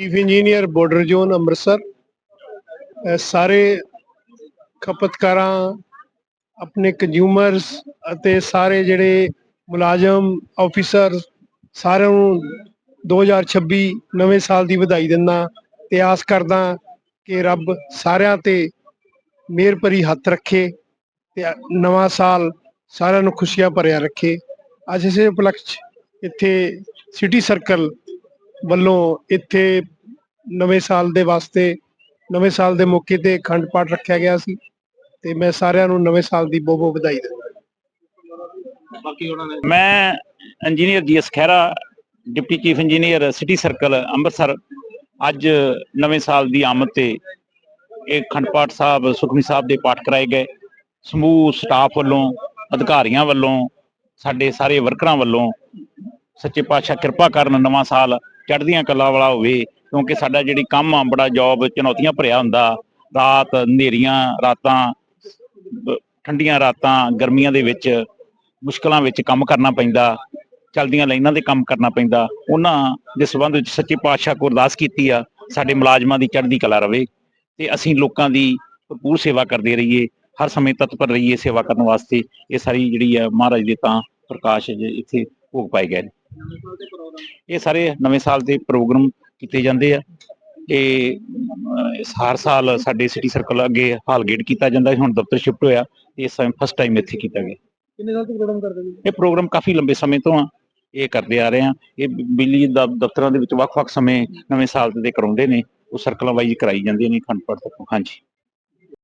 Chief engineer border zone Amritsar ਸਾਰੇ ਖਪਤਕਾਰਾਂ, ਆਪਣੇ ਕੰਜ਼ਿਊਮਰਸ ਅਤੇ ਸਾਰੇ ਜਿਹੜੇ ਮੁਲਾਜ਼ਮ ਆਫੀਸਰ ਸਾਰਿਆਂ ਨੂੰ 2026 ਨਵੇਂ ਸਾਲ ਦੀ ਵਧਾਈ ਦਿੰਦਾ, ਤੇ ਆਸ ਕਰਦਾ ਕਿ ਰੱਬ ਸਾਰਿਆਂ ਤੇ ਮਿਹਰ ਭਰੀ ਹੱਥ ਰੱਖੇ ਤੇ ਨਵਾਂ ਸਾਲ ਸਾਰਿਆਂ ਨੂੰ ਖੁਸ਼ੀਆਂ ਭਰਿਆ ਰੱਖੇ। ਅੱਜ ਇਸੇ ਉਪਲਕਸ਼ ਇੱਥੇ ਸਿਟੀ ਸਰਕਲ ਵੱਲੋਂ ਇੱਥੇ ਨਵੇਂ ਸਾਲ ਦੇ ਵਾਸਤੇ ਨਵੇਂ ਸਾਲ ਦੇ ਮੌਕੇ ਤੇ ਅਖੰਡ ਪਾਠ ਰੱਖਿਆ ਗਿਆ ਸੀ ਤੇ ਮੈਂ ਸਾਰਿਆਂ ਨੂੰ ਨਵੇਂ ਸਾਲ ਦੀ ਬਹੁਤ ਬਹੁਤ ਵਧਾਈ ਦਿੰਦਾ। ਮੈਂ engineer G S Khaira deputy chief engineer city circle Amritsar ਅੱਜ ਨਵੇਂ ਸਾਲ ਦੀ ਆਮਦ ਤੇ ਇਹ ਅਖੰਡ ਪਾਠ ਸਾਹਿਬ ਸੁਖਮਨੀ ਸਾਹਿਬ ਦੇ ਪਾਠ ਕਰਾਏ ਗਏ। ਸਮੂਹ ਸਟਾਫ ਵੱਲੋਂ ਅਧਿਕਾਰੀਆਂ ਵੱਲੋਂ ਸਾਡੇ ਸਾਰੇ ਵਰਕਰਾਂ ਵੱਲੋਂ ਸੱਚੇ ਪਾਤਸ਼ਾਹ ਕਿਰਪਾ ਕਰਨ ਨਵਾਂ ਸਾਲ ਚੜ੍ਹਦੀਆਂ ਕਲਾ ਵਾਲਾ ਹੋਵੇ, ਕਿਉਂਕਿ ਸਾਡਾ ਜਿਹੜੀ ਕੰਮ ਆ, ਬੜਾ ਜੌਬ ਚੁਣੌਤੀਆਂ ਭਰਿਆ ਹੁੰਦਾ। ਰਾਤ ਹਨੇਰੀਆਂ, ਰਾਤਾਂ, ਠੰਡੀਆਂ ਰਾਤਾਂ, ਗਰਮੀਆਂ ਦੇ ਵਿੱਚ ਮੁਸ਼ਕਲਾਂ ਵਿੱਚ ਕੰਮ ਕਰਨਾ ਪੈਂਦਾ, ਚਲਦੀਆਂ ਲਾਈਨਾਂ ਦੇ ਕੰਮ ਕਰਨਾ ਪੈਂਦਾ। ਉਹਨਾਂ ਦੇ ਸਬੰਧ ਵਿੱਚ ਸੱਚੇ ਪਾਤਸ਼ਾਹ ਕੋ ਅਰਦਾਸ ਕੀਤੀ ਆ, ਸਾਡੇ ਮੁਲਾਜ਼ਮਾਂ ਦੀ ਚੜ੍ਹਦੀ ਕਲਾ ਰਵੇ, ਤੇ ਅਸੀਂ ਲੋਕਾਂ ਦੀ ਭਰਪੂਰ ਸੇਵਾ ਕਰਦੇ ਰਹੀਏ, ਹਰ ਸਮੇਂ ਤਤਪਰ ਰਹੀਏ ਸੇਵਾ ਕਰਨ ਵਾਸਤੇ। ਇਹ ਸਾਰੀ ਜਿਹੜੀ ਆ ਮਹਾਰਾਜ ਦੇ ਤਾਂ ਪ੍ਰਕਾਸ਼ ਜੇ ਇੱਥੇ ਭੋਗ ਪਾਏ ਗਏ ਨੇ। ਇਹ ਸਾਰੇ ਨਵੇਂ ਸਾਲ ਦੇ ਪ੍ਰੋਗਰਾਮ ਕੀਤੇ ਜਾਂਦੇ ਆ। ਇਹ ਹਰ ਸਾਲ ਸਾਡੇ ਸਿਟੀ ਸਰਕਲ ਅੱਗੇ ਹਾਲ ਗੇਟ ਕੀਤਾ ਜਾਂਦਾ ਹੁਣ ਦਫ਼ਤਰ ਸ਼ਿਫਟ ਹੋਇਆ। ਇਸ ਟਾਈਮ ਫਸਟ ਟਾਈਮ ਇੱਥੇ ਕੀਤਾ ਗਿਆ। ਕਿੰਨੇ ਸਾਲ ਤੋਂ ਪ੍ਰੋਗਰਾਮ ਕਰਦੇ ਜੀ ਇਹ ਪ੍ਰੋਗਰਾਮ ਕਾਫੀ ਲੰਬੇ ਸਮੇਂ ਤੋਂ ਆ। ਇਹ ਕਰਦੇ ਆ ਰਹੇ ਆ। ਇਹ ਬਿਜਲੀ ਦਾ ਦਫ਼ਤਰਾਂ ਦੇ ਵਿੱਚ ਵੱਖ-ਵੱਖ ਸਮੇਂ ਨਵੇਂ ਸਾਲ ਦੇ ਕਰਾਉਂਦੇ ਨੇ। ਉਹ ਸਰਕਲਾਂ ਵਾਈਜ਼ ਕਰਾਈ ਜਾਂਦੀਆਂ ਨੇ ਖੰਡ ਪਾਠ ਤੱਕ। ਹਾਂਜੀ।